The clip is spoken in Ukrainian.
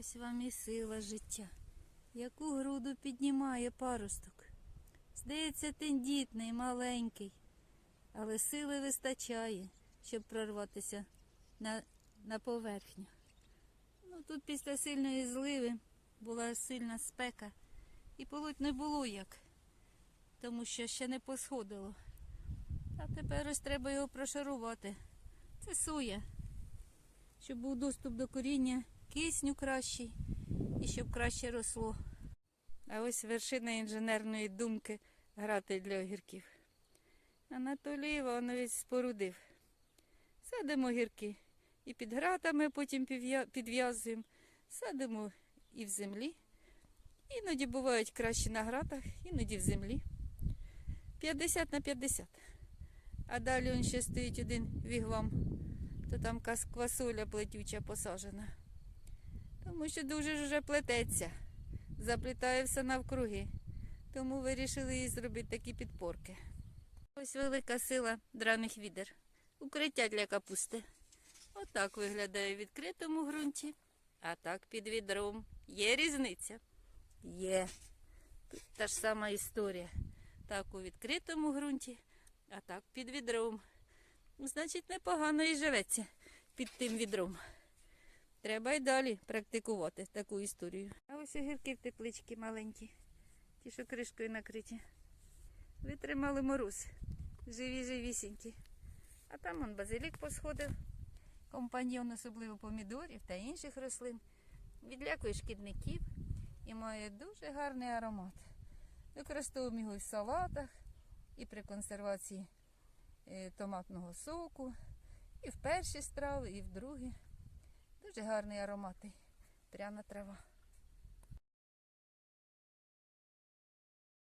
Ось вам і сила життя, яку груду піднімає паросток. Здається, тендітний, маленький, але сили вистачає, щоб прорватися на, на поверхню. Ну, тут після сильної зливи була сильна спека, і полоть не було як, тому що ще не посходило. А тепер ось треба його прошарувати. Це соя, щоб був доступ до коріння, кисню кращий і щоб краще росло. А ось вершина інженерної думки грати для огірків. Анатолій Іванович спорудив. Садимо огірки і під гратами потім підв'язуємо, садимо і в землі. Іноді бувають краще на гратах, іноді в землі. 50 на 50. А далі он ще стоїть один вігвам, то там квасоля плетюча посажена. Тому що дуже ж вже плететься, заплітає все навкруги. Тому вирішили їй зробити такі підпорки. Ось велика сила драних відер. Укриття для капусти. Отак виглядає в відкритому ґрунті, а так під відром. Є різниця? Є. Тут та ж сама історія. Так у відкритому ґрунті, а так під відром. Значить, непогано і живеться під тим відром. Треба й далі практикувати таку історію. А ось огірки в тепличці маленькі, ті, що кришкою накриті. Витримали мороз. Живі, живісінькі. А там он базилік посходив, компаньйон особливо помідорів та інших рослин. Відлякує шкідників і має дуже гарний аромат. Використовуємо його в салатах, і при консервації е, томатного соку, і в перші страви, і в другі. Дуже гарний ароматний. Пряна трава.